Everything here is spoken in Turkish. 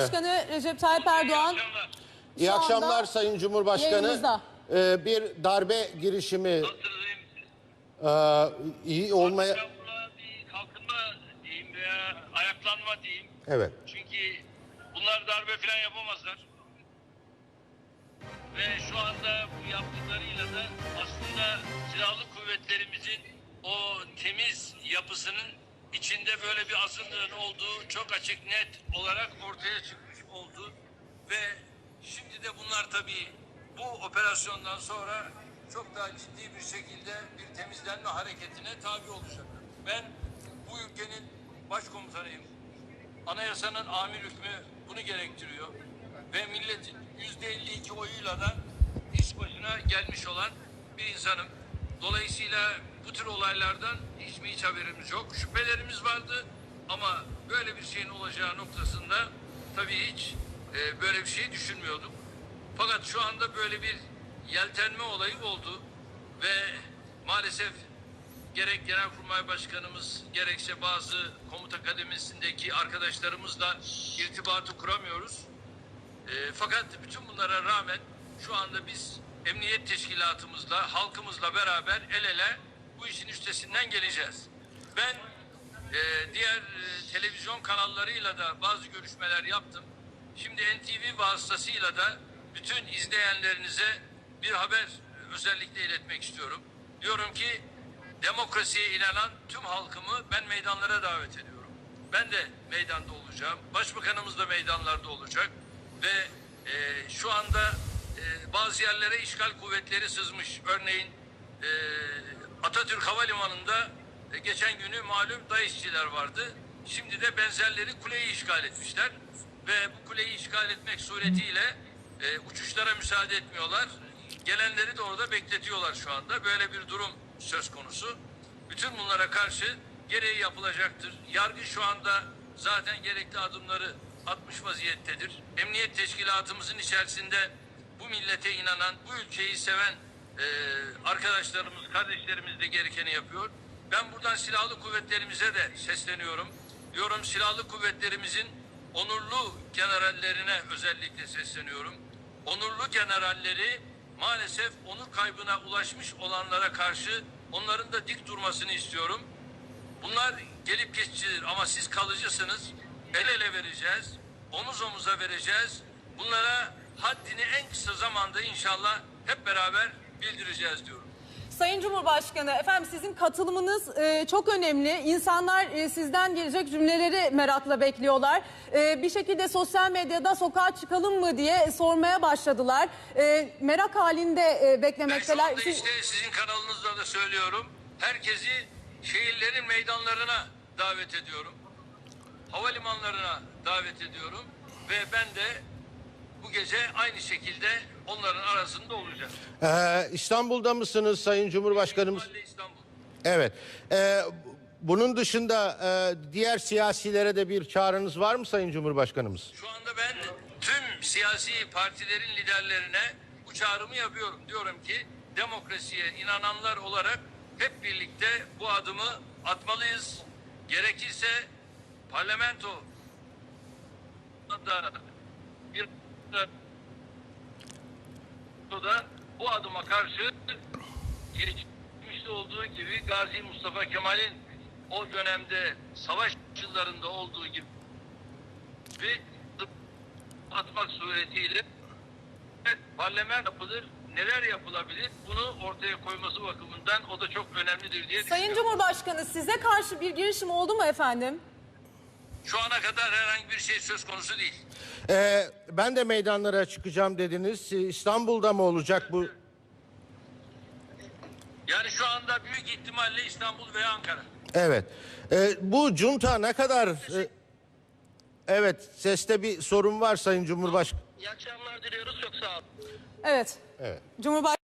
Cumhurbaşkanı Recep Tayyip Erdoğan İyi Şu anda akşamlar Sayın Cumhurbaşkanı. yayınımızda. Ee, bir darbe girişimi e, iyi olmaya... İstanbul'a bir kalkınma diyeyim veya ayaklanma diyeyim. Evet. Çünkü bunlar darbe falan yapamazlar. Ve şu anda bu yaptıklarıyla da aslında silahlı kuvvetlerimizin o temiz yapısının içinde böyle bir azınlığın olduğu çok açık net olarak ortaya çıkmış oldu. Ve şimdi de bunlar tabii bu operasyondan sonra çok daha ciddi bir şekilde bir temizlenme hareketine tabi olacaklar. Ben bu ülkenin başkomutanıyım. Anayasanın amir hükmü bunu gerektiriyor. Ve milletin yüzde 52 oyuyla da iş başına gelmiş olan bir insanım. Dolayısıyla bu tür olaylardan hiç mi hiç haberimiz yok. Şüphelerimiz vardı ama böyle bir şeyin olacağı noktasında tabii hiç e, böyle bir şey düşünmüyorduk. Fakat şu anda böyle bir yeltenme olayı oldu ve maalesef gerek Genelkurmay Başkanımız gerekse bazı komuta kademisindeki arkadaşlarımızla irtibatı kuramıyoruz. E, fakat bütün bunlara rağmen şu anda biz emniyet teşkilatımızla, halkımızla beraber el ele bu işin üstesinden geleceğiz. Ben e, diğer e, televizyon kanallarıyla da bazı görüşmeler yaptım. Şimdi NTV vasıtasıyla da bütün izleyenlerinize bir haber özellikle iletmek istiyorum. Diyorum ki demokrasiye inanan tüm halkımı ben meydanlara davet ediyorum. Ben de meydanda olacağım. Başbakanımız da meydanlarda olacak. Ve e, şu anda e, bazı yerlere işgal kuvvetleri sızmış. Örneğin e, Atatürk Havalimanı'nda e, geçen günü malum DAEŞ'çiler vardı. Şimdi de benzerleri kuleyi işgal etmişler. Ve bu kuleyi işgal etmek suretiyle e, uçuşlara müsaade etmiyorlar. Gelenleri de orada bekletiyorlar şu anda. Böyle bir durum söz konusu. Bütün bunlara karşı gereği yapılacaktır. Yargı şu anda zaten gerekli adımları atmış vaziyettedir. Emniyet teşkilatımızın içerisinde bu millete inanan, bu ülkeyi seven e, arkadaşlarımız, kardeşlerimiz de gerekeni yapıyor. Ben buradan silahlı kuvvetlerimize de sesleniyorum. Diyorum silahlı kuvvetlerimizin onurlu generallerine özellikle sesleniyorum. Onurlu generalleri maalesef onur kaybına ulaşmış olanlara karşı onların da dik durmasını istiyorum. Bunlar gelip geçicidir ama siz kalıcısınız. El ele vereceğiz. Omuz omuza vereceğiz. Bunlara haddini en kısa zamanda inşallah hep beraber bildireceğiz diyorum. Sayın Cumhurbaşkanı, efendim sizin katılımınız e, çok önemli. İnsanlar e, sizden gelecek cümleleri merakla bekliyorlar. E, bir şekilde sosyal medyada sokağa çıkalım mı diye sormaya başladılar. E, merak halinde e, Ben şu beklemekteler. anda Siz- işte sizin kanalınızda da söylüyorum. Herkesi şehirlerin meydanlarına davet ediyorum. Havalimanlarına davet ediyorum. Ve ben de bu gece aynı şekilde onların arasında olacağım. Ee, İstanbul'da mısınız Sayın Cumhurbaşkanımız? İstanbul. Evet. Ee, bunun dışında e, diğer siyasilere de bir çağrınız var mı Sayın Cumhurbaşkanımız? Şu anda ben tüm siyasi partilerin liderlerine bu çağrımı yapıyorum. Diyorum ki demokrasiye inananlar olarak hep birlikte bu adımı atmalıyız. Gerekirse parlamento da bir da bu adıma karşı geçmişte olduğu gibi Gazi Mustafa Kemal'in o dönemde savaş yıllarında olduğu gibi ve atmak suretiyle parlament yapılır, neler yapılabilir bunu ortaya koyması bakımından o da çok önemlidir diye Sayın. Cumhurbaşkanı size karşı bir girişim oldu mu efendim? Şu ana kadar herhangi bir şey söz konusu değil. Ee, ben de meydanlara çıkacağım dediniz. Ee, İstanbul'da mı olacak bu? Yani şu anda büyük ihtimalle İstanbul veya Ankara. Evet. Ee, bu junta ne kadar... e, evet, seste bir sorun var Sayın Cumhurbaşkanı. İyi akşamlar diliyoruz. Çok sağ olun. Evet. Evet. Cumhurbaşkanı